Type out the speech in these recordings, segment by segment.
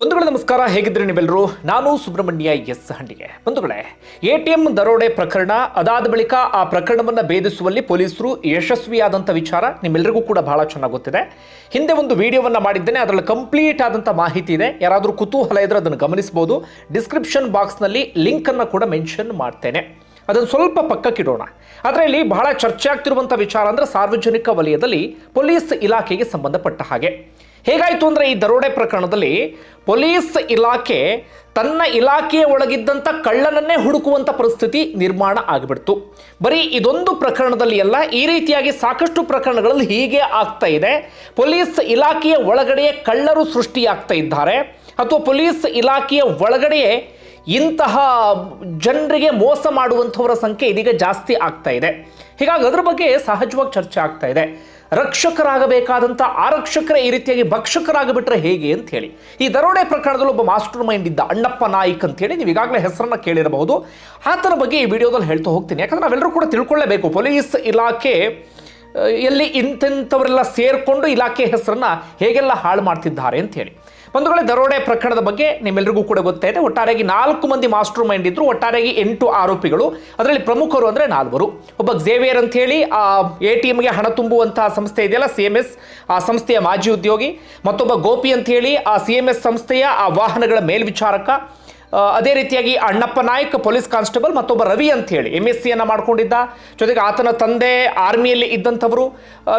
ಬಂಧುಗಳೇ, ನಮಸ್ಕಾರ. ಹೇಗಿದ್ರೆ ನೀವೆಲ್ಲರೂ? ನಾನು ಸುಬ್ರಹ್ಮಣ್ಯ ಎಸ್ ಹಂಡಿಗೆ. ಬಂಧುಗಳೇ, ಎ ಟಿ ಎಂ ದರೋಡೆ ಪ್ರಕರಣ ಅದಾದ ಬಳಿಕ ಆ ಪ್ರಕರಣವನ್ನು ಭೇದಿಸುವಲ್ಲಿ ಪೊಲೀಸರು ಯಶಸ್ವಿಯಾದಂಥ ವಿಚಾರ ನಿಮ್ಮೆಲ್ಲರಿಗೂ ಕೂಡ ಬಹಳ ಚೆನ್ನಾಗಿ ಗೊತ್ತಿದೆ. ಹಿಂದೆ ಒಂದು ವಿಡಿಯೋವನ್ನು ಮಾಡಿದ್ದೇನೆ. ಅದರಲ್ಲಿ ಕಂಪ್ಲೀಟ್ ಆದಂಥ ಮಾಹಿತಿ ಇದೆ. ಯಾರಾದರೂ ಕುತೂಹಲ ಇದ್ರೆ ಅದನ್ನು ಗಮನಿಸಬಹುದು ಡಿಸ್ಕ್ರಿಪ್ಷನ್ ಬಾಕ್ಸ್ನಲ್ಲಿ ಲಿಂಕನ್ನು ಕೂಡ ಮೆನ್ಷನ್ ಮಾಡ್ತೇನೆ. ಅದನ್ನು ಸ್ವಲ್ಪ ಪಕ್ಕಕ್ಕಿಡೋಣ ಆದರೆ ಇಲ್ಲಿ ಬಹಳ ಚರ್ಚೆ ಆಗ್ತಿರುವಂಥ ವಿಚಾರ ಅಂದರೆ ಸಾರ್ವಜನಿಕ ವಲಯದಲ್ಲಿ ಪೊಲೀಸ್ ಇಲಾಖೆಗೆ ಸಂಬಂಧಪಟ್ಟ ಹಾಗೆ. ಹೇಗಾಯಿತು ಅಂದರೆ ಈ ದರೋಡೆ ಪ್ರಕರಣದಲ್ಲಿ ಪೊಲೀಸ್ ಇಲಾಖೆ ತನ್ನ ಇಲಾಖೆಯ ಒಳಗಿದ್ದಂಥ ಕಳ್ಳನನ್ನೇ ಹುಡುಕುವಂಥ ಪರಿಸ್ಥಿತಿ ನಿರ್ಮಾಣ ಆಗಿಬಿಡ್ತು. ಬರೀ ಇದೊಂದು ಪ್ರಕರಣದಲ್ಲಿ ಅಲ್ಲ, ಈ ರೀತಿಯಾಗಿ ಸಾಕಷ್ಟು ಪ್ರಕರಣಗಳಲ್ಲಿ ಹೀಗೆ ಆಗ್ತಾ ಇದೆ. ಪೊಲೀಸ್ ಇಲಾಖೆಯ ಒಳಗಡೆಯೇ ಕಳ್ಳರು ಸೃಷ್ಟಿಯಾಗ್ತಾ ಇದ್ದಾರೆ. ಅಥವಾ ಪೊಲೀಸ್ ಇಲಾಖೆಯ ಒಳಗಡೆಯೇ ಇಂತಹ ಜನರಿಗೆ ಮೋಸ ಮಾಡುವಂಥವರ ಸಂಖ್ಯೆ ಇದೀಗ ಜಾಸ್ತಿ ಆಗ್ತಾ ಇದೆ. ಹೀಗಾಗಿ ಅದ್ರ ಬಗ್ಗೆ ಸಹಜವಾಗಿ ಚರ್ಚೆ ಆಗ್ತಾ ಇದೆ. ರಕ್ಷಕರಾಗಬೇಕಾದಂಥ ಆರಕ್ಷಕರೇ ಈ ರೀತಿಯಾಗಿ ಭಕ್ಷಕರಾಗಿಬಿಟ್ರೆ ಹೇಗೆ ಅಂತ ಹೇಳಿ. ಈ ದರೋಡೆ ಪ್ರಕರಣದಲ್ಲಿ ಒಬ್ಬ ಮಾಸ್ಟರ್ ಮೈಂಡ್ ಇದ್ದ ಅಣ್ಣಪ್ಪ ನಾಯಕ್ ಅಂತ ಹೇಳಿ ನೀವು ಈಗಾಗಲೇ ಹೆಸರನ್ನ ಕೇಳಿರಬಹುದು. ಆತನ ಬಗ್ಗೆ ಈ ವಿಡಿಯೋದಲ್ಲಿ ಹೇಳ್ತಾ ಹೋಗ್ತೀನಿ. ಯಾಕಂದ್ರೆ ನಾವೆಲ್ಲರೂ ಕೂಡ ತಿಳ್ಕೊಳ್ಳೇಬೇಕು. ಪೊಲೀಸ್ ಇಲಾಖೆ, ಎಲ್ಲಿ ಇಂತಿಂಥವರೆಲ್ಲ ಸೇರಿಕೊಂಡು ಇಲಾಖೆ ಹೆಸರನ್ನ ಹೇಗೆಲ್ಲ ಹಾಳು ಮಾಡ್ತಿದ್ದಾರೆ ಅಂತ ಹೇಳಿ. ಬಂಧುಗಳೇ, ದರೋಡೆ ಪ್ರಕರಣದ ಬಗ್ಗೆ ನಿಮ್ಮೆಲ್ಲರಿಗೂ ಕೂಡ ಗೊತ್ತಾಯಿದೆ ಒಟ್ಟಾರೆಯಾಗಿ ನಾಲ್ಕು ಮಂದಿ ಮಾಸ್ಟರ್ ಮೈಂಡ್ ಇದ್ರು. ಒಟ್ಟಾರೆಯಾಗಿ ಎಂಟು ಆರೋಪಿಗಳು. ಅದರಲ್ಲಿ ಪ್ರಮುಖರು ಅಂದರೆ ನಾಲ್ವರು. ಒಬ್ಬ ಝೇವಿಯರ್ ಅಂತ ಹೇಳಿ, ಆ ಎ ಟಿ ಎಮ್ಗೆ ಹಣ ತುಂಬುವಂತಹ ಸಂಸ್ಥೆ ಇದೆಯಲ್ಲ, ಸಿ ಎಂ ಎಸ್, ಆ ಸಂಸ್ಥೆಯ ಮಾಜಿ ಉದ್ಯೋಗಿ. ಮತ್ತೊಬ್ಬ ಗೋಪಿ ಅಂತ ಹೇಳಿ, ಆ ಸಿ ಎಂ ಎಸ್ ಸಂಸ್ಥೆಯ ಆ ವಾಹನಗಳ ಮೇಲ್ವಿಚಾರಕ. ಅದೇ ರೀತಿಯಾಗಿ ಅಣ್ಣಪ್ಪ ನಾಯ್ಕ್, ಪೊಲೀಸ್ ಕಾನ್ಸ್ಟೇಬಲ್ ಮತ್ತೊಬ್ಬ ರವಿ ಅಂತ ಹೇಳಿ ಎಂ ಎಸ್ ಸಿಯನ್ನು ಮಾಡ್ಕೊಂಡಿದ್ದ. ಜೊತೆಗೆ ಆತನ ತಂದೆ, ಆರ್ಮಿಯಲ್ಲಿ ಇದ್ದಂಥವರು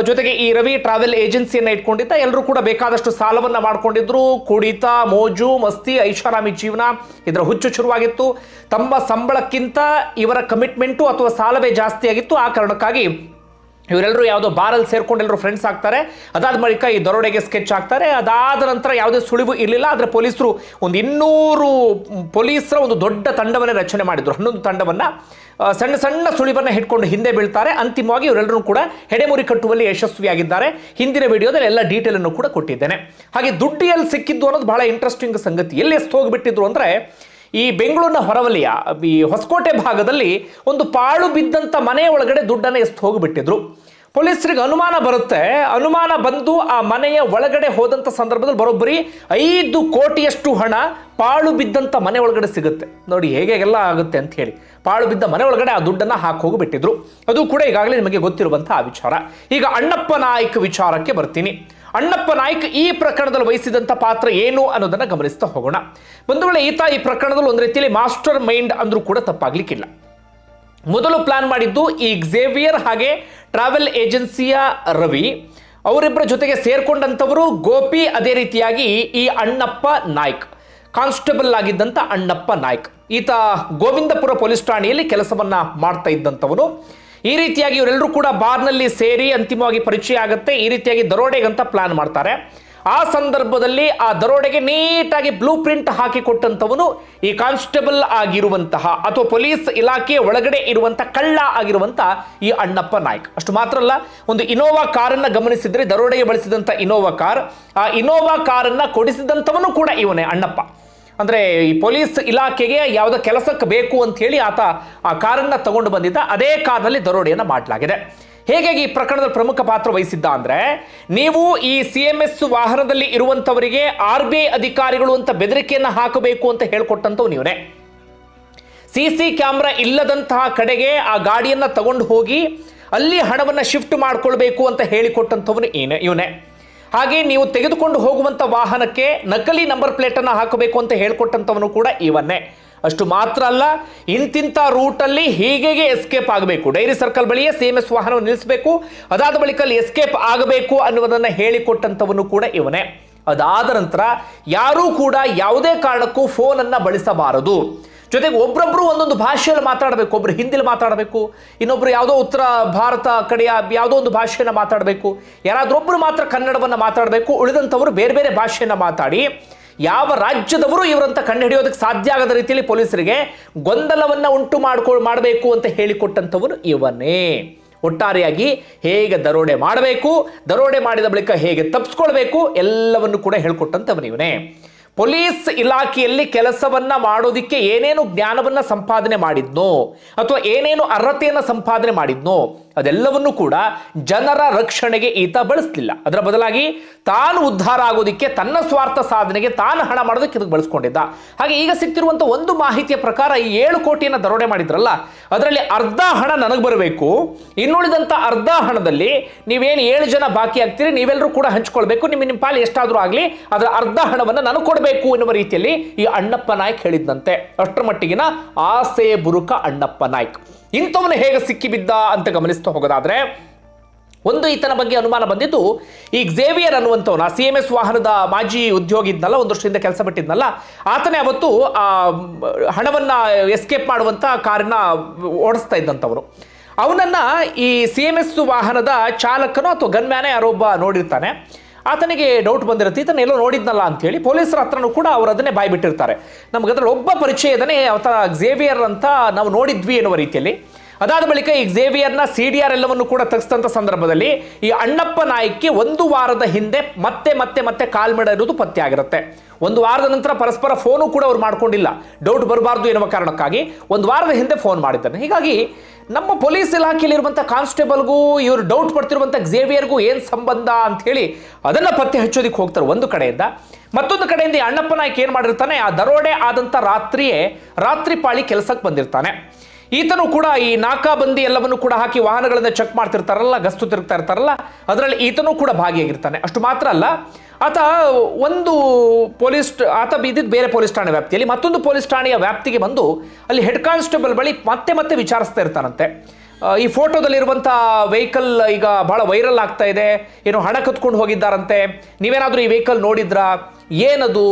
ಜೊತೆಗೆ ಈ ರವಿ ಟ್ರಾವೆಲ್ ಏಜೆನ್ಸಿಯನ್ನು ಇಟ್ಕೊಂಡಿದ್ದ. ಎಲ್ಲರೂ ಕೂಡ ಬೇಕಾದಷ್ಟು ಸಾಲವನ್ನು ಮಾಡ್ಕೊಂಡಿದ್ರು. ಕುಡಿತ, ಮೋಜು, ಮಸ್ತಿ, ಐಷಾರಾಮಿ ಜೀವನ ಇದರ ಹುಚ್ಚು ಶುರುವಾಗಿತ್ತು. ತಮ್ಮ ಸಂಬಳಕ್ಕಿಂತ ಇವರ ಕಮಿಟ್ಮೆಂಟು ಅಥವಾ ಸಾಲವೇ ಜಾಸ್ತಿಯಾಗಿತ್ತು. ಆ ಕಾರಣಕ್ಕಾಗಿ ಇವರೆಲ್ಲರೂ ಯಾವುದೋ ಬಾರಲ್ಲಿ ಸೇರ್ಕೊಂಡು ಎಲ್ಲರೂ ಫ್ರೆಂಡ್ಸ್ ಆಗ್ತಾರೆ. ಅದಾದ ಬಳಿಕ ಈ ದರೋಡೆಗೆ ಸ್ಕೆಚ್ ಆಗ್ತಾರೆ ಅದಾದ ನಂತರ ಯಾವುದೇ ಸುಳಿವು ಇರಲಿಲ್ಲ. ಆದರೆ ಪೊಲೀಸರು ಒಂದು ಇನ್ನೂರು ಪೊಲೀಸರ ಒಂದು ದೊಡ್ಡ ತಂಡವನ್ನೇ ರಚನೆ ಮಾಡಿದರು. ಹನ್ನೊಂದು ತಂಡವನ್ನು ಸಣ್ಣ ಸಣ್ಣ ಸುಳಿವನ್ನು ಹಿಡ್ಕೊಂಡು ಹಿಂದೆ ಬೀಳ್ತಾರೆ. ಅಂತಿಮವಾಗಿ ಇವರೆಲ್ಲರೂ ಕೂಡ ಹೆಡೆಮುರಿ ಕಟ್ಟುವಲ್ಲಿ ಯಶಸ್ವಿಯಾಗಿದ್ದಾರೆ. ಹಿಂದಿನ ವಿಡಿಯೋದಲ್ಲಿ ಎಲ್ಲ ಡೀಟೇಲನ್ನು ಕೂಡ ಕೊಟ್ಟಿದ್ದೇನೆ. ಹಾಗೆ ದುಡ್ಡು ಎಲ್ಲಿ ಸಿಕ್ಕಿದ್ದು ಅನ್ನೋದು ಬಹಳ ಇಂಟ್ರೆಸ್ಟಿಂಗ್ ಸಂಗತಿ. ಎಲ್ಲಿ ಎಷ್ಟು ಹೋಗಿಬಿಟ್ಟಿದ್ರು ಅಂದರೆ, ಈ ಬೆಂಗಳೂರಿನ ಹೊರವಲಯ, ಈ ಹೊಸಕೋಟೆ ಭಾಗದಲ್ಲಿ ಒಂದು ಪಾಳು ಬಿದ್ದಂಥ ಮನೆ ಒಳಗಡೆ ದುಡ್ಡನ್ನು ಎಷ್ಟು ಹೋಗಿಬಿಟ್ಟಿದ್ರು. ಪೊಲೀಸರಿಗೆ ಅನುಮಾನ ಬರುತ್ತೆ. ಅನುಮಾನ ಬಂದು ಆ ಮನೆಯ ಒಳಗಡೆ ಹೋದಂಥ ಸಂದರ್ಭದಲ್ಲಿ ಬರೋಬ್ಬರಿ ಐದು ಕೋಟಿಯಷ್ಟು ಹಣ ಪಾಳು ಬಿದ್ದಂಥ ಮನೆ ಒಳಗಡೆ ಸಿಗುತ್ತೆ. ನೋಡಿ ಹೇಗೆ ಹೇಗೆಲ್ಲ ಆಗುತ್ತೆ ಅಂತ ಹೇಳಿ. ಪಾಳು ಬಿದ್ದ ಮನೆ ಒಳಗಡೆ ಆ ದುಡ್ಡನ್ನು ಹಾಕಿ ಹೋಗಿಬಿಟ್ಟಿದ್ರು. ಅದು ಕೂಡ ಈಗಾಗಲೇ ನಿಮಗೆ ಗೊತ್ತಿರುವಂಥ ಆ ವಿಚಾರ. ಈಗ ಅಣ್ಣಪ್ಪ ನಾಯಕ್ ವಿಚಾರಕ್ಕೆ ಬರ್ತೀನಿ. ಅಣ್ಣಪ್ಪ ನಾಯ್ಕ್ ಈ ಪ್ರಕರಣದಲ್ಲಿ ವಹಿಸಿದಂಥ ಪಾತ್ರ ಏನು ಅನ್ನೋದನ್ನು ಗಮನಿಸ್ತಾ ಹೋಗೋಣ. ಬಂಧುಗಳೇ ಈತ ಈ ಪ್ರಕರಣದಲ್ಲಿ ಒಂದು ರೀತಿಯಲ್ಲಿ ಮಾಸ್ಟರ್ ಮೈಂಡ್ ಅಂದ್ರೂ ಕೂಡ ತಪ್ಪಾಗ್ಲಿಕ್ಕಿಲ್ಲ. ಮೊದಲು ಪ್ಲಾನ್ ಮಾಡಿದ್ದು ಈ ಝೇವಿಯರ್ ಹಾಗೆ ಟ್ರಾವೆಲ್ ಏಜೆನ್ಸಿಯ ರವಿ. ಅವರಿಬ್ಬರ ಜೊತೆಗೆ ಸೇರ್ಕೊಂಡಂಥವರು ಗೋಪಿ, ಅದೇ ರೀತಿಯಾಗಿ ಈ ಅಣ್ಣಪ್ಪ ನಾಯ್ಕ್. ಕಾನ್ಸ್ಟೇಬಲ್ ಆಗಿದ್ದಂಥ ಅಣ್ಣಪ್ಪ ನಾಯ್ಕ್. ಈತ ಗೋವಿಂದಪುರ ಪೊಲೀಸ್ ಠಾಣೆಯಲ್ಲಿ ಕೆಲಸವನ್ನ ಮಾಡ್ತಾ ಇದ್ದಂಥವನು. ಈ ರೀತಿಯಾಗಿ ಇವರೆಲ್ಲರೂ ಕೂಡ ಬಾರ್ನಲ್ಲಿ ಸೇರಿ ಅಂತಿಮವಾಗಿ ಪರಿಚಯ ಆಗುತ್ತೆ. ಈ ರೀತಿಯಾಗಿ ದರೋಡೆಗಂತ ಪ್ಲಾನ್ ಮಾಡ್ತಾರೆ. ಆ ಸಂದರ್ಭದಲ್ಲಿ ಆ ದರೋಡೆಗೆ ನೀಟಾಗಿ ಬ್ಲೂ ಪ್ರಿಂಟ್ ಹಾಕಿ ಕೊಟ್ಟಂಥವನು ಈ ಕಾನ್ಸ್ಟೇಬಲ್ ಆಗಿರುವಂತಹ ಅಥವಾ ಪೊಲೀಸ್ ಇಲಾಖೆಯ ಒಳಗಡೆ ಇರುವಂಥ ಕಳ್ಳ ಆಗಿರುವಂಥ ಈ ಅಣ್ಣಪ್ಪ ನಾಯ್ಕ್. ಅಷ್ಟು ಮಾತ್ರ ಅಲ್ಲ, ಒಂದು ಇನೋವಾ ಕಾರನ್ನು ಗಮನಿಸಿದ್ರೆ ದರೋಡೆಗೆ ಬಳಸಿದಂಥ ಇನೋವಾ ಕಾರ್, ಆ ಇನೋವಾ ಕಾರನ್ನು ಕೊಡಿಸಿದಂಥವನು ಕೂಡ ಇವನೇ ಅಣ್ಣಪ್ಪ. ಅಂದರೆ ಈ ಪೊಲೀಸ್ ಇಲಾಖೆಗೆ ಯಾವುದೋ ಕೆಲಸಕ್ಕೆ ಬೇಕು ಅಂತ ಹೇಳಿ ಆತ ಆ ಕಾರನ್ನು ತಗೊಂಡು ಬಂದಿದ್ದ. ಅದೇ ಕಾರ್ನಲ್ಲಿ ದರೋಡೆಯನ್ನು ಮಾಡಲಾಗಿದೆ. ಹೇಗೆ ಈ ಪ್ರಕರಣದ ಪ್ರಮುಖ ಪಾತ್ರ ವಹಿಸಿದ್ದ ಅಂದ್ರೆ ನೀವು ಈ ಸಿ ಎಂ ಎಸ್ ವಾಹನದಲ್ಲಿ ಇರುವಂತವರಿಗೆ ಆರ್ ಬಿ ಐ ಅಧಿಕಾರಿಗಳು ಅಂತ ಬೆದರಿಕೆಯನ್ನು ಹಾಕಬೇಕು ಅಂತ ಹೇಳ್ಕೊಟ್ಟಂಥವು ನೀವೇ ಸಿ ಸಿ ಕ್ಯಾಮ್ರಾ ಇಲ್ಲದಂತಹ ಕಡೆಗೆ ಆ ಗಾಡಿಯನ್ನು ತಗೊಂಡು ಹೋಗಿ ಅಲ್ಲಿ ಹಣವನ್ನು ಶಿಫ್ಟ್ ಮಾಡ್ಕೊಳ್ಬೇಕು ಅಂತ ಹೇಳಿಕೊಟ್ಟಂಥವನು ಏನೇ ಇವನೇ. ಹಾಗೆ ನೀವು ತೆಗೆದುಕೊಂಡು ಹೋಗುವಂಥ ವಾಹನಕ್ಕೆ ನಕಲಿ ನಂಬರ್ ಪ್ಲೇಟನ್ನು ಹಾಕಬೇಕು ಅಂತ ಹೇಳ್ಕೊಟ್ಟಂಥವನು ಕೂಡ ಇವನ್ನೇ. ಅಷ್ಟು ಮಾತ್ರ ಅಲ್ಲ ಇಂತಿಂಥ ರೂಟಲ್ಲಿ ಹೀಗೆ ಎಸ್ಕೇಪ್ ಆಗಬೇಕು. ಡೈರಿ ಸರ್ಕಲ್ ಬಳಿಯೇ ಸಿ ಎಂ ಎಸ್ ವಾಹನವನ್ನು ನಿಲ್ಲಿಸಬೇಕು. ಅದಾದ ಬಳಿಕ ಅಲ್ಲಿ ಎಸ್ಕೇಪ್ ಆಗಬೇಕು ಅನ್ನುವುದನ್ನು ಹೇಳಿಕೊಟ್ಟಂಥವನು ಕೂಡ ಇವನೇ. ಅದಾದ ನಂತರ ಯಾರೂ ಕೂಡ ಯಾವುದೇ ಕಾರಣಕ್ಕೂ ಫೋನನ್ನು ಬಳಸಬಾರದು. ಜೊತೆಗೆ ಒಬ್ರೊಬ್ರು ಒಂದೊಂದು ಭಾಷೆಯಲ್ಲಿ ಮಾತಾಡಬೇಕು. ಒಬ್ರು ಹಿಂದಿಲಿ ಮಾತಾಡಬೇಕು, ಇನ್ನೊಬ್ರು ಯಾವುದೋ ಉತ್ತರ ಭಾರತ ಕಡೆಯ ಯಾವುದೋ ಒಂದು ಭಾಷೆಯನ್ನು ಮಾತಾಡಬೇಕು. ಯಾರಾದ್ರೊಬ್ರು ಮಾತ್ರ ಕನ್ನಡವನ್ನು ಮಾತಾಡಬೇಕು. ಉಳಿದಂಥವರು ಬೇರೆ ಬೇರೆ ಭಾಷೆಯನ್ನು ಮಾತಾಡಿ ಯಾವ ರಾಜ್ಯದವರು ಇವರಂತ ಕಂಡುಹಿಡಿಯೋದಕ್ಕೆ ಸಾಧ್ಯ ಆಗದ ರೀತಿಯಲ್ಲಿ ಪೊಲೀಸರಿಗೆ ಗೊಂದಲವನ್ನು ಉಂಟು ಮಾಡ್ಕೊ, ಮಾಡಬೇಕು ಅಂತ ಹೇಳಿಕೊಟ್ಟಂಥವನು ಇವನೇ. ಒಟ್ಟಾರೆಯಾಗಿ ಹೇಗೆ ದರೋಡೆ ಮಾಡಬೇಕು, ದರೋಡೆ ಮಾಡಿದ ಬಳಿಕ ಹೇಗೆ ತಪ್ಪಿಸ್ಕೊಳ್ಬೇಕು ಎಲ್ಲವನ್ನು ಕೂಡ ಹೇಳ್ಕೊಟ್ಟಂಥವನು ಇವನೇ. ಪೊಲೀಸ್ ಇಲಾಖೆಯಲ್ಲಿ ಕೆಲಸವನ್ನ ಮಾಡೋದಿಕ್ಕೆ ಏನೇನು ಜ್ಞಾನವನ್ನ ಸಂಪಾದನೆ ಮಾಡಿದ್ನೋ, ಅಥವಾ ಏನೇನು ಅರ್ಹತೆಯನ್ನು ಸಂಪಾದನೆ ಮಾಡಿದ್ನೋ ಅದೆಲ್ಲವನ್ನೂ ಕೂಡ ಜನರ ರಕ್ಷಣೆಗೆ ಈತ ಬಳಸಲಿಲ್ಲ. ಅದರ ಬದಲಾಗಿ ತಾನು ಉದ್ಧಾರ ಆಗೋದಕ್ಕೆ, ತನ್ನ ಸ್ವಾರ್ಥ ಸಾಧನೆಗೆ ತಾನು ಹಣ ಮಾಡೋದಕ್ಕೆ ಇದಕ್ಕೆ ಬಳಸ್ಕೊಂಡಿದ್ದ. ಹಾಗೆ ಈಗ ಸಿಗ್ತಿರುವಂಥ ಒಂದು ಮಾಹಿತಿಯ ಪ್ರಕಾರ ಈ ಏಳು ಕೋಟಿಯನ್ನು ದರೋಡೆ ಮಾಡಿದ್ರಲ್ಲ, ಅದರಲ್ಲಿ ಅರ್ಧ ಹಣ ನನಗೆ ಬರಬೇಕು. ಇನ್ನುಳಿದಂಥ ಅರ್ಧ ಹಣದಲ್ಲಿ ನೀವೇನು ಏಳು ಜನ ಬಾಕಿ ಆಗ್ತೀರಿ, ನೀವೆಲ್ಲರೂ ಕೂಡ ಹಂಚ್ಕೊಳ್ಬೇಕು. ನಿಮ್ಮ ನಿಮ್ಮ ಪಾಲು ಎಷ್ಟಾದರೂ ಆಗಲಿ, ಅದರ ಅರ್ಧ ಹಣವನ್ನು ನನಗೆ ಕೊಡಬೇಕು ಎನ್ನುವ ರೀತಿಯಲ್ಲಿ ಈ ಅಣ್ಣಪ್ಪ ನಾಯ್ಕ್ ಹೇಳಿದ್ದಂತೆ ಅಷ್ಟರ ಮಟ್ಟಿಗಿನ ಆಸೆ ಬುರುಕ ಅಣ್ಣಪ್ಪ ನಾಯ್ಕ್. ಇಂಥವನು ಹೇಗೆ ಸಿಕ್ಕಿಬಿದ್ದ ಅಂತ ಗಮನಿಸ್ತಾ ಹೋಗೋದಾದ್ರೆ, ಒಂದು ಈತನ ಬಗ್ಗೆ ಅನುಮಾನ ಬಂದಿದ್ದು, ಈ ಝೇವಿಯರ್ ಅನ್ನುವಂಥವ್ನ ಸಿ ಎಂ ಎಸ್ ವಾಹನದ ಮಾಜಿ ಉದ್ಯೋಗಿ ಇದ್ನಲ್ಲ, ಒಂದು ವರ್ಷದಿಂದ ಕೆಲಸ ಬಿಟ್ಟಿದ್ನಲ್ಲ, ಆತನೇ ಅವತ್ತು, ಆ, ಹಣವನ್ನ ಎಸ್ಕೇಪ್ ಮಾಡುವಂಥ ಕಾರನ್ನ ಓಡಿಸ್ತಾ ಇದ್ದಂಥವ್ರು. ಅವನನ್ನ ಈ ಸಿ ಎಂ ಎಸ್ ವಾಹನದ ಚಾಲಕನೋ ಅಥವಾ ಗನ್ಮ್ಯಾನೇ ಯಾರೊಬ್ಬ ನೋಡಿರ್ತಾನೆ. ಆತನಿಗೆ ಡೌಟ್ ಬಂದಿರುತ್ತೆ. ಈತನ ಎಲ್ಲೋ ನೋಡಿದ್ನಲ್ಲ ಅಂತೇಳಿ ಪೊಲೀಸರ ಹತ್ರನೂ ಕೂಡ ಅವರು ಅದನ್ನೇ ಬಾಯ್ಬಿಟ್ಟಿರ್ತಾರೆ. ನಮ್ಗೆ ಒಬ್ಬ ಪರಿಚಯದನೇ ಆತ ಝೇವಿಯರ್ ಅಂತ ನಾವು ನೋಡಿದ್ವಿ ಎನ್ನುವ ರೀತಿಯಲ್ಲಿ. ಅದಾದ ಬಳಿಕ ಈ ಝೇವಿಯರ್ನ ಸಿ ಡಿ ಆರ್ ಎಲ್ಲವನ್ನು ಕೂಡ ತೆಗೆಸಿದಂಥ ಸಂದರ್ಭದಲ್ಲಿ ಈ ಅಣ್ಣಪ್ಪ ನಾಯಕಿ ಒಂದು ವಾರದ ಹಿಂದೆ ಮತ್ತೆ ಮತ್ತೆ ಮತ್ತೆ ಕಾಲ್ ಮಾಡಿರೋದು ಪತ್ತೆ ಆಗಿರುತ್ತೆ. ಒಂದು ವಾರದ ನಂತರ ಪರಸ್ಪರ ಫೋನು ಕೂಡ ಅವ್ರು ಮಾಡ್ಕೊಂಡಿಲ್ಲ. ಡೌಟ್ ಬರಬಾರ್ದು ಎನ್ನುವ ಕಾರಣಕ್ಕಾಗಿ ಒಂದು ವಾರದ ಹಿಂದೆ ಫೋನ್ ಮಾಡಿದ್ದಾನೆ ಹೀಗಾಗಿ ನಮ್ಮ ಪೊಲೀಸ್ ಇಲಾಖೆಯಲ್ಲಿರುವಂಥ ಕಾನ್ಸ್ಟೇಬಲ್ಗೂ ಇವರು ಡೌಟ್ ಪಡ್ತಿರುವಂಥ ಝೇವಿಯರ್ಗೂ ಏನು ಸಂಬಂಧ ಅಂತ ಹೇಳಿ ಅದನ್ನು ಪತ್ತೆ ಹಚ್ಚೋದಕ್ಕೆ ಹೋಗ್ತಾರೆ ಒಂದು ಕಡೆಯಿಂದ. ಮತ್ತೊಂದು ಕಡೆಯಿಂದ ಅಣ್ಣಪ್ಪ ನಾಯ್ಕ ಏನು ಮಾಡಿರ್ತಾನೆ? ಆ ದರೋಡೆ ಆದಂಥ ರಾತ್ರಿಯೇ ರಾತ್ರಿ ಪಾಳಿ ಕೆಲಸಕ್ಕೆ ಬಂದಿರ್ತಾನೆ. ಈತನು ಕೂಡ ಈ ನಾಕಾಬಂದಿ ಎಲ್ಲವನ್ನು ಕೂಡ ಹಾಕಿ ವಾಹನಗಳನ್ನ ಚೆಕ್ ಮಾಡ್ತಿರ್ತಾರಲ್ಲ, ಗಸ್ತು ತಿರುಗ್ತಾ ಇರ್ತಾರಲ್ಲ ಅದರಲ್ಲಿ ಈತನೂ ಕೂಡ ಭಾಗಿಯಾಗಿರ್ತಾನೆ. ಅಷ್ಟು ಮಾತ್ರ ಅಲ್ಲ, ಆತ ಒಂದು ಪೊಲೀಸ್ ಆತ ಬಿದ್ದಿದ್ದು ಬೇರೆ ಪೊಲೀಸ್ ಠಾಣೆ ವ್ಯಾಪ್ತಿಯಲ್ಲಿ ಮತ್ತೊಂದು ಪೊಲೀಸ್ ಠಾಣೆಯ ವ್ಯಾಪ್ತಿಗೆ ಬಂದು ಅಲ್ಲಿ ಹೆಡ್ ಕಾನ್ಸ್ಟೇಬಲ್ ಬಳಿ ಮತ್ತೆ ಮತ್ತೆ ವಿಚಾರಿಸ್ತಾ ಇರ್ತಾನಂತೆ. ಈ ಫೋಟೋದಲ್ಲಿರುವಂಥ ವೆಹಿಕಲ್ ಈಗ ಬಹಳ ವೈರಲ್ ಆಗ್ತಾ ಇದೆ. ಏನೋ ಹಣ ಕತ್ಕೊಂಡು ಹೋಗಿದ್ದಾರಂತೆ. ನೀವೇನಾದರೂ ಈ ವೆಹಿಕಲ್ ನೋಡಿದ್ರಾ? ಏನದು?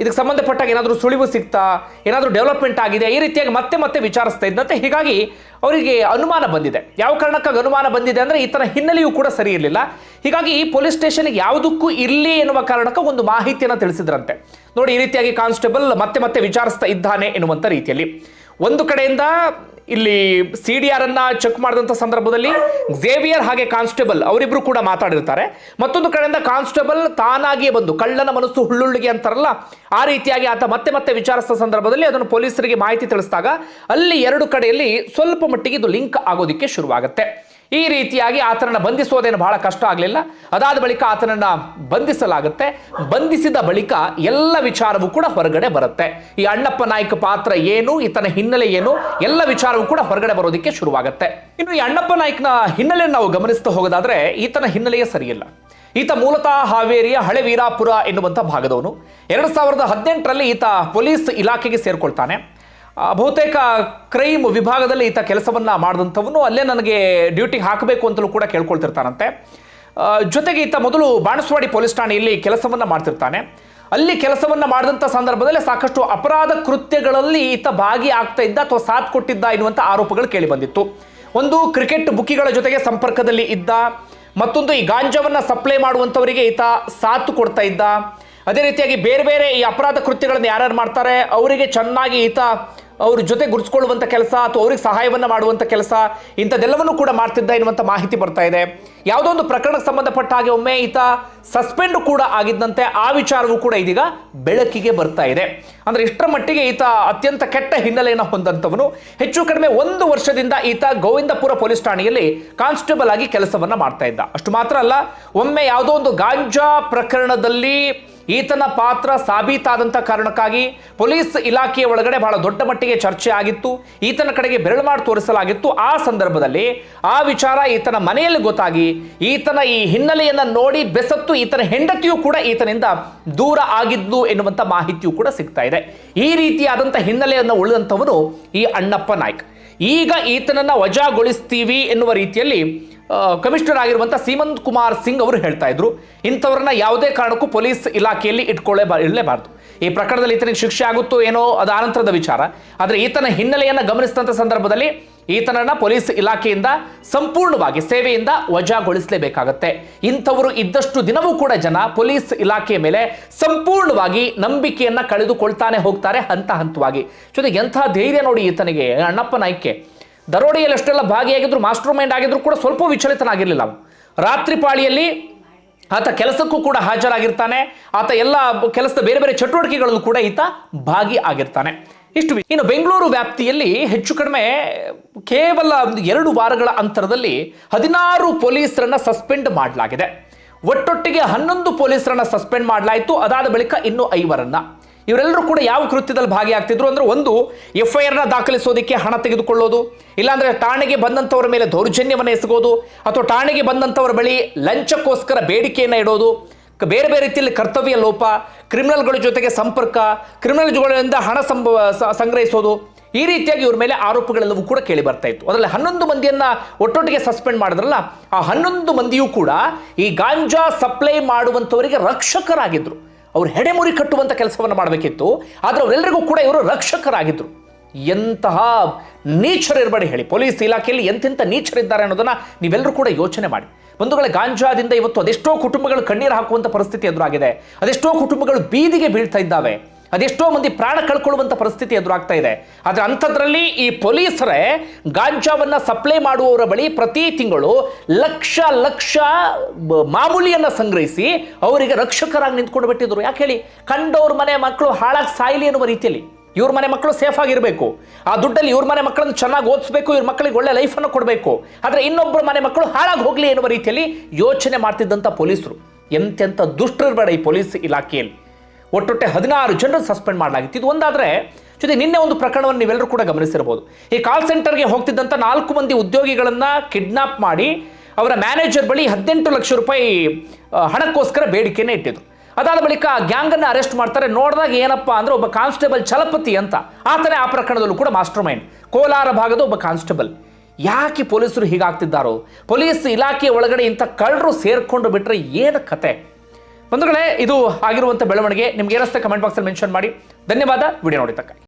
ಇದಕ್ಕೆ ಸಂಬಂಧಪಟ್ಟಾಗ ಏನಾದರೂ ಸುಳಿವು ಸಿಗ್ತಾ? ಏನಾದರೂ ಡೆವಲಪ್ಮೆಂಟ್ ಆಗಿದೆ? ಈ ರೀತಿಯಾಗಿ ಮತ್ತೆ ಮತ್ತೆ ವಿಚಾರಿಸ್ತಾ ಇದ್ದಂತೆ ಹೀಗಾಗಿ ಅವರಿಗೆ ಅನುಮಾನ ಬಂದಿದೆ. ಯಾವ ಕಾರಣಕ್ಕಾಗಿ ಅನುಮಾನ ಬಂದಿದೆ ಅಂದರೆ ಈತನ ಹಿನ್ನೆಲೆಯೂ ಕೂಡ ಸರಿ ಇರಲಿಲ್ಲ. ಹೀಗಾಗಿ ಈ ಪೊಲೀಸ್ ಸ್ಟೇಷನ್ಗೆ ಯಾವುದಕ್ಕೂ ಇರಲಿ ಎನ್ನುವ ಕಾರಣಕ್ಕೆ ಒಂದು ಮಾಹಿತಿಯನ್ನು ತಿಳಿಸಿದ್ರಂತೆ. ನೋಡಿ, ಈ ರೀತಿಯಾಗಿ ಕಾನ್ಸ್ಟೇಬಲ್ ಮತ್ತೆ ಮತ್ತೆ ವಿಚಾರಿಸ್ತಾ ಇದ್ದಾನೆ ಎನ್ನುವಂಥ ರೀತಿಯಲ್ಲಿ. ಒಂದು ಕಡೆಯಿಂದ ಇಲ್ಲಿ ಸಿ ಡಿ ಆರ್ ಅನ್ನ ಚೆಕ್ ಮಾಡಿದಂಥ ಸಂದರ್ಭದಲ್ಲಿ ಝೇವಿಯರ್ ಹಾಗೆ ಕಾನ್ಸ್ಟೇಬಲ್ ಅವರಿಬ್ರು ಕೂಡ ಮಾತಾಡಿರ್ತಾರೆ. ಮತ್ತೊಂದು ಕಡೆಯಿಂದ ಕಾನ್ಸ್ಟೇಬಲ್ ತಾನಾಗಿಯೇ ಬಂದು ಕಳ್ಳನ ಮನಸ್ಸು ಹುಳ್ಳುಳ್ಳಿಗೆ ಅಂತಾರಲ್ಲ, ಆ ರೀತಿಯಾಗಿ ಆತ ಮತ್ತೆ ಮತ್ತೆ ವಿಚಾರಿಸಿದ ಸಂದರ್ಭದಲ್ಲಿ ಅದನ್ನು ಪೊಲೀಸರಿಗೆ ಮಾಹಿತಿ ತಿಳಿಸಿದಾಗ ಅಲ್ಲಿ ಎರಡು ಕಡೆಯಲ್ಲಿ ಸ್ವಲ್ಪ ಮಟ್ಟಿಗೆ ಇದು ಲಿಂಕ್ ಆಗೋದಿಕ್ಕೆ ಶುರುವಾಗುತ್ತೆ. ಈ ರೀತಿಯಾಗಿ ಆತನನ್ನು ಬಂಧಿಸೋದೇನು ಬಹಳ ಕಷ್ಟ ಆಗಲಿಲ್ಲ. ಅದಾದ ಬಳಿಕ ಆತನನ್ನ ಬಂಧಿಸಲಾಗುತ್ತೆ. ಬಂಧಿಸಿದ ಬಳಿಕ ಎಲ್ಲ ವಿಚಾರವೂ ಕೂಡ ಹೊರಗಡೆ ಬರುತ್ತೆ. ಈ ಅಣ್ಣಪ್ಪ ನಾಯಕ ಪಾತ್ರ ಏನು, ಈತನ ಹಿನ್ನೆಲೆ ಏನು, ಎಲ್ಲ ವಿಚಾರವೂ ಕೂಡ ಹೊರಗಡೆ ಬರೋದಕ್ಕೆ ಶುರುವಾಗುತ್ತೆ. ಇನ್ನು ಈ ಅಣ್ಣಪ್ಪ ನಾಯ್ಕನ ಹಿನ್ನೆಲೆಯನ್ನು ನಾವು ಗಮನಿಸ್ತಾ ಹೋಗೋದಾದ್ರೆ ಈತನ ಹಿನ್ನೆಲೆಯೇ ಸರಿಯಿಲ್ಲ. ಈತ ಮೂಲತಃ ಹಾವೇರಿಯ ಹಳೆ ವೀರಾಪುರ ಎನ್ನುವಂಥ ಭಾಗದವನು. ಎರಡು ಸಾವಿರದ ಹದಿನೆಂಟರಲ್ಲಿ ಈತ ಪೊಲೀಸ್ ಇಲಾಖೆಗೆ ಸೇರ್ಕೊಳ್ತಾನೆ. ಬಹುತೇಕ ಕ್ರೈಮ್ ವಿಭಾಗದಲ್ಲಿ ಈತ ಕೆಲಸವನ್ನ ಮಾಡಿದಂಥವನು ಅಲ್ಲೇ ನನಗೆ ಡ್ಯೂಟಿಗೆ ಹಾಕಬೇಕು ಅಂತಲೂ ಕೂಡ ಕೇಳ್ಕೊಳ್ತಿರ್ತಾನಂತೆ. ಜೊತೆಗೆ ಈತ ಮೊದಲು ಬಾಣಸ್ವಾಡಿ ಪೊಲೀಸ್ ಠಾಣೆಯಲ್ಲಿ ಕೆಲಸವನ್ನ ಮಾಡ್ತಿರ್ತಾನೆ. ಅಲ್ಲಿ ಕೆಲಸವನ್ನ ಮಾಡಿದಂಥ ಸಂದರ್ಭದಲ್ಲಿ ಸಾಕಷ್ಟು ಅಪರಾಧ ಕೃತ್ಯಗಳಲ್ಲಿ ಈತ ಭಾಗಿ ಆಗ್ತಾ ಇದ್ದ ಅಥವಾ ಸಾಥ್ ಕೊಟ್ಟಿದ್ದ ಎನ್ನುವಂಥ ಆರೋಪಗಳು ಕೇಳಿ ಬಂದಿತ್ತು. ಒಂದು ಕ್ರಿಕೆಟ್ ಬುಕ್ಕಿಗಳ ಜೊತೆಗೆ ಸಂಪರ್ಕದಲ್ಲಿ ಇದ್ದ, ಮತ್ತೊಂದು ಈ ಗಾಂಜಾವನ್ನ ಸಪ್ಲೈ ಮಾಡುವಂಥವರಿಗೆ ಈತ ಸಾಥ್ ಕೊಡ್ತಾ ಇದ್ದ ಅದೇ ರೀತಿಯಾಗಿ ಬೇರೆ ಬೇರೆ ಈ ಅಪರಾಧ ಕೃತ್ಯಗಳನ್ನು ಯಾರ್ಯಾರು ಮಾಡ್ತಾರೆ, ಅವರಿಗೆ ಚೆನ್ನಾಗಿ ಈತ ಅವ್ರ ಜೊತೆ ಗುರ್ಸ್ಕೊಳ್ಳುವಂಥ ಕೆಲಸ ಅಥವಾ ಅವ್ರಿಗೆ ಸಹಾಯವನ್ನು ಮಾಡುವಂಥ ಕೆಲಸ, ಇಂಥದ್ದೆಲ್ಲವನ್ನು ಕೂಡ ಮಾಡ್ತಿದ್ದ ಎನ್ನುವಂಥ ಮಾಹಿತಿ ಬರ್ತಾ ಇದೆ. ಯಾವುದೋ ಒಂದು ಪ್ರಕರಣಕ್ಕೆ ಸಂಬಂಧಪಟ್ಟ ಹಾಗೆ ಒಮ್ಮೆ ಈತ ಸಸ್ಪೆಂಡ್ ಕೂಡ ಆಗಿದ್ದಂತೆ ಆ ವಿಚಾರವೂ ಕೂಡ ಇದೀಗ ಬೆಳಕಿಗೆ ಬರ್ತಾ ಇದೆ. ಅಂದ್ರೆ ಇಷ್ಟರ ಮಟ್ಟಿಗೆ ಈತ ಅತ್ಯಂತ ಕೆಟ್ಟ ಹಿನ್ನೆಲೆಯನ್ನು ಹೊಂದಂತವನು ಹೆಚ್ಚು ಕಡಿಮೆ ಒಂದು ವರ್ಷದಿಂದ ಈತ ಗೋವಿಂದಪುರ ಪೊಲೀಸ್ ಠಾಣೆಯಲ್ಲಿ ಕಾನ್ಸ್ಟೇಬಲ್ ಆಗಿ ಕೆಲಸವನ್ನ ಮಾಡ್ತಾ ಇದ್ದ. ಅಷ್ಟು ಮಾತ್ರ ಅಲ್ಲ, ಒಮ್ಮೆ ಯಾವುದೋ ಒಂದು ಗಾಂಜಾ ಪ್ರಕರಣದಲ್ಲಿ ಈತನ ಪಾತ್ರ ಸಾಬೀತಾದಂಥ ಕಾರಣಕ್ಕಾಗಿ ಪೊಲೀಸ್ ಇಲಾಖೆಯ ಒಳಗಡೆ ಬಹಳ ದೊಡ್ಡ ಮಟ್ಟಿಗೆ ಚರ್ಚೆ ಆಗಿತ್ತು, ಈತನ ಕಡೆಗೆ ಬೆರಳು ಮಾಡಿ ತೋರಿಸಲಾಗಿತ್ತು. ಆ ಸಂದರ್ಭದಲ್ಲಿ ಆ ವಿಚಾರ ಈತನ ಮನೆಯಲ್ಲಿ ಗೊತ್ತಾಗಿ ಈತನ ಈ ಹಿನ್ನೆಲೆಯನ್ನು ನೋಡಿ ಬೆಸತ್ತು ಈತನ ಹೆಂಡತಿಯೂ ಕೂಡ ಈತನಿಂದ ದೂರ ಆಗಿದ್ಲು ಎನ್ನುವಂಥ ಮಾಹಿತಿಯೂ ಕೂಡ ಸಿಗ್ತಾ ಇದೆ. ಈ ರೀತಿಯಾದಂಥ ಹಿನ್ನೆಲೆಯನ್ನು ಉಳಿದಂಥವನು ಈ ಅಣ್ಣಪ್ಪ ನಾಯ್ಕ್. ಈಗ ಈತನನ್ನು ವಜಾಗೊಳಿಸ್ತೀವಿ ಎನ್ನುವ ರೀತಿಯಲ್ಲಿ ಕಮಿಷನರ್ ಆಗಿರುವಂಥ ಸೀಮಂತ್ ಕುಮಾರ್ ಸಿಂಗ್ ಅವರು ಹೇಳ್ತಾ ಇದ್ರು. ಇಂಥವ್ರನ್ನ ಯಾವುದೇ ಕಾರಣಕ್ಕೂ ಪೊಲೀಸ್ ಇಲಾಖೆಯಲ್ಲಿ ಇಟ್ಕೊಳ್ಳೇ ಇರಲೇಬಾರ್ದು. ಈ ಪ್ರಕರಣದಲ್ಲಿ ಈತನಿಗೆ ಶಿಕ್ಷೆ ಆಗುತ್ತೋ ಏನೋ ಅದು ಆನಂತರದ ವಿಚಾರ. ಆದರೆ ಈತನ ಹಿನ್ನೆಲೆಯನ್ನು ಗಮನಿಸಿದಂಥ ಸಂದರ್ಭದಲ್ಲಿ ಈತನನ್ನ ಪೊಲೀಸ್ ಇಲಾಖೆಯಿಂದ ಸಂಪೂರ್ಣವಾಗಿ ಸೇವೆಯಿಂದ ವಜಾಗೊಳಿಸಲೇಬೇಕಾಗತ್ತೆ. ಇಂಥವರು ಇದ್ದಷ್ಟು ದಿನವೂ ಕೂಡ ಜನ ಪೊಲೀಸ್ ಇಲಾಖೆಯ ಮೇಲೆ ಸಂಪೂರ್ಣವಾಗಿ ನಂಬಿಕೆಯನ್ನ ಕಳೆದುಕೊಳ್ತಾನೆ ಹೋಗ್ತಾರೆ ಹಂತ ಹಂತವಾಗಿ. ಜೊತೆಗೆ ಎಂಥ ಧೈರ್ಯ ನೋಡಿ ಈತನಿಗೆ ಅಣ್ಣಪ್ಪ ನಾಯ್ಕೆ ದರೋಡೆಯಲ್ಲಿ ಅಷ್ಟೆಲ್ಲ ಭಾಗಿಯಾಗಿದ್ರು ಮಾಸ್ಟರ್ ಮೈಂಡ್ ಆಗಿದ್ರು ಕೂಡ ಸ್ವಲ್ಪ ವಿಚಲಿತನಾಗಿರಲಿಲ್ಲ ಅವನು. ರಾತ್ರಿ ಪಾಳಿಯಲ್ಲಿ ಆತ ಕೆಲಸಕ್ಕೂ ಕೂಡ ಹಾಜರಾಗಿರ್ತಾನೆ. ಆತ ಎಲ್ಲ ಕೆಲಸದ ಬೇರೆ ಬೇರೆ ಚಟುವಟಿಕೆಗಳಲ್ಲೂ ಕೂಡ ಈತ ಭಾಗಿ ಆಗಿರ್ತಾನೆ. ಇಷ್ಟು ಇನ್ನು ಬೆಂಗಳೂರು ವ್ಯಾಪ್ತಿಯಲ್ಲಿ ಹೆಚ್ಚು ಕಡಿಮೆ ಕೇವಲ ಒಂದು ಎರಡು ವಾರಗಳ ಅಂತರದಲ್ಲಿ ಹದಿನಾರು ಪೊಲೀಸರನ್ನ ಸಸ್ಪೆಂಡ್ ಮಾಡಲಾಗಿದೆ. ಒಟ್ಟೊಟ್ಟಿಗೆ ಹನ್ನೊಂದು ಪೊಲೀಸರನ್ನ ಸಸ್ಪೆಂಡ್ ಮಾಡಲಾಯಿತು. ಅದಾದ ಬಳಿಕ ಇನ್ನು ಐವರನ್ನ. ಇವರೆಲ್ಲರೂ ಕೂಡ ಯಾವ ಕೃತ್ಯದಲ್ಲಿ ಭಾಗಿಯಾಗ್ತಿದ್ರು ಅಂದ್ರೆ ಒಂದು ಎಫ್ ಐ ಆರ್ನ ದಾಖಲಿಸೋದಕ್ಕೆ ಹಣ ತೆಗೆದುಕೊಳ್ಳೋದು, ಇಲ್ಲಾಂದ್ರೆ ಠಾಣೆಗೆ ಬಂದಂಥವರ ಮೇಲೆ ದೌರ್ಜನ್ಯವನ್ನು ಎಸಗೋದು, ಅಥವಾ ಠಾಣೆಗೆ ಬಂದಂಥವ್ರ ಬಳಿ ಲಂಚಕ್ಕೋಸ್ಕರ ಬೇಡಿಕೆಯನ್ನು ಇಡೋದು ಬೇರೆ ಬೇರೆ ರೀತಿಯಲ್ಲಿ ಕರ್ತವ್ಯ ಲೋಪ ಕ್ರಿಮಿನಲ್ಗಳ ಜೊತೆಗೆ ಸಂಪರ್ಕ ಕ್ರಿಮಿನಲ್ಗಳಿಂದ ಹಣ ಸಂಭವ ಸಂಗ್ರಹಿಸೋದು, ಈ ರೀತಿಯಾಗಿ ಇವ್ರ ಮೇಲೆ ಆರೋಪಗಳೆಲ್ಲವೂ ಕೂಡ ಕೇಳಿ ಬರ್ತಾ ಇತ್ತು. ಅದರಲ್ಲಿ ಹನ್ನೊಂದು ಮಂದಿಯನ್ನ ಒಟ್ಟೊಟ್ಟಿಗೆ ಸಸ್ಪೆಂಡ್ ಮಾಡಿದ್ರಲ್ಲ, ಆ ಹನ್ನೊಂದು ಮಂದಿಯೂ ಕೂಡ ಈ ಗಾಂಜಾ ಸಪ್ಲೈ ಮಾಡುವಂಥವರಿಗೆ ರಕ್ಷಕರಾಗಿದ್ರು. ಅವ್ರು ಹೆಡೆಮುರಿ ಕಟ್ಟುವಂಥ ಕೆಲಸವನ್ನು ಮಾಡಬೇಕಿತ್ತು, ಆದರೆ ಅವರೆಲ್ಲರಿಗೂ ಕೂಡ ಇವರು ರಕ್ಷಕರಾಗಿದ್ರು. ಎಂತಹ ಇರಬೇಡಿ ಹೇಳಿ. ಪೊಲೀಸ್ ಇಲಾಖೆಯಲ್ಲಿ ಎಂತೆಂಥ ನೀಚರಿದ್ದಾರೆ ಅನ್ನೋದನ್ನ ನೀವೆಲ್ಲರೂ ಕೂಡ ಯೋಚನೆ ಮಾಡಿ. ಬಂಧುಗಳೇ ಗಾಂಜಾದಿಂದ ಇವತ್ತು ಅದೆಷ್ಟೋ ಕುಟುಂಬಗಳು ಕಣ್ಣೀರು ಹಾಕುವಂಥ ಪರಿಸ್ಥಿತಿ ಎದುರಾಗಿದೆ. ಅದೆಷ್ಟೋ ಕುಟುಂಬಗಳು ಬೀದಿಗೆ ಬೀಳ್ತಾ ಇದ್ದಾವೆ. ಅದೆಷ್ಟೋ ಮಂದಿ ಪ್ರಾಣ ಕಳ್ಕೊಳ್ಳುವಂಥ ಪರಿಸ್ಥಿತಿ ಎದುರಾಗ್ತಾ ಇದೆ. ಆದರೆ ಅಂಥದ್ರಲ್ಲಿ ಈ ಪೊಲೀಸರೇ ಗಾಂಜಾವನ್ನ ಸಪ್ಲೈ ಮಾಡುವವರ ಬಳಿ ಪ್ರತಿ ತಿಂಗಳು ಲಕ್ಷ ಲಕ್ಷ ಮಾಮೂಲಿಯನ್ನು ಮಾಮೂಲಿಯನ್ನ ಸಂಗ್ರಹಿಸಿ ಅವರಿಗೆ ರಕ್ಷಕರಾಗಿ ನಿಂತ್ಕೊಂಡು ಬಿಟ್ಟಿದ್ರು. ಯಾಕೆ ಹೇಳಿ? ಕಂಡವ್ರ ಮನೆ ಮಕ್ಕಳು ಹಾಳಾಗಿ ಸಾಯಲಿ ಅನ್ನುವ ರೀತಿಯಲ್ಲಿ. ಇವ್ರ ಮನೆ ಮಕ್ಕಳು ಸೇಫ್ ಆಗಿರಬೇಕು. ಆ ದುಡ್ಡಲ್ಲಿ ಇವ್ರ ಮನೆ ಮಕ್ಕಳನ್ನು ಚೆನ್ನಾಗಿ ಓದಿಸ್ಬೇಕು, ಇವ್ರ ಮಕ್ಕಳಿಗೆ ಒಳ್ಳೆ ಲೈಫನ್ನು ಕೊಡಬೇಕು. ಆದರೆ ಇನ್ನೊಬ್ಬರ ಮನೆ ಮಕ್ಕಳು ಹಾಳಾಗಿ ಹೋಗಲಿ ಎನ್ನುವ ರೀತಿಯಲ್ಲಿ ಯೋಚನೆ ಮಾಡ್ತಿದ್ದಂಥ ಪೊಲೀಸರು. ಎಂತೆಂಥ ದುಷ್ಟರಿರಬೇಡ ಈ ಪೊಲೀಸ್ ಇಲಾಖೆಯಲ್ಲಿ. ಒಟ್ಟೊಟ್ಟೆ ಹದಿನಾರು ಜನರು ಸಸ್ಪೆಂಡ್ ಮಾಡಲಾಗಿತ್ತು. ಇದು ಒಂದಾದರೆ, ಜೊತೆ ನಿನ್ನೆ ಒಂದು ಪ್ರಕರಣವನ್ನು ನೀವೆಲ್ಲರೂ ಕೂಡ ಗಮನಿಸಿರಬಹುದು. ಈ ಕಾಲ್ ಸೆಂಟರ್ಗೆ ಹೋಗ್ತಿದ್ದಂಥ ನಾಲ್ಕು ಮಂದಿ ಉದ್ಯೋಗಿಗಳನ್ನು ಕಿಡ್ನಾಪ್ ಮಾಡಿ ಅವರ ಮ್ಯಾನೇಜರ್ ಬಳಿ ಹದಿನೆಂಟು ಲಕ್ಷ ರೂಪಾಯಿ ಹಣಕ್ಕೋಸ್ಕರ ಬೇಡಿಕೆನೇ ಇಟ್ಟಿದ್ರು. ಅದಾದ ಬಳಿಕ ಆ ಗ್ಯಾಂಗನ್ನು ಅರೆಸ್ಟ್ ಮಾಡ್ತಾರೆ. ನೋಡಿದಾಗ ಏನಪ್ಪ ಅಂದ್ರೆ ಒಬ್ಬ ಕಾನ್ಸ್ಟೇಬಲ್ ಛಲಪತಿ ಅಂತ. ಆತನೇ ಆ ಪ್ರಕರಣದಲ್ಲೂ ಕೂಡ ಮಾಸ್ಟರ್ ಮೈಂಡ್. ಕೋಲಾರ ಭಾಗದ ಒಬ್ಬ ಕಾನ್ಸ್ಟೇಬಲ್. ಯಾಕೆ ಪೊಲೀಸರು ಹೀಗಾಗ್ತಿದ್ದಾರೋ? ಪೊಲೀಸ್ ಇಲಾಖೆ ಒಳಗಡೆ ಇಂಥ ಕಳ್ಳರು ಸೇರ್ಕೊಂಡು ಬಿಟ್ರೆ ಏನು ಕತೆ? ಬಂಧುಗಳೇ, ಇದು ಆಗಿರುವಂಥ ಬೆಳವಣಿಗೆ. ನಿಮ್ಗೆ ಏನಿಸ್ತಾ ಕಮೆಂಟ್ ಬಾಕ್ಸಲ್ಲಿ ಮೆನ್ಷನ್ ಮಾಡಿ. ಧನ್ಯವಾದ. ವಿಡಿಯೋ ನೋಡಿದ್ದಕ್ಕೆ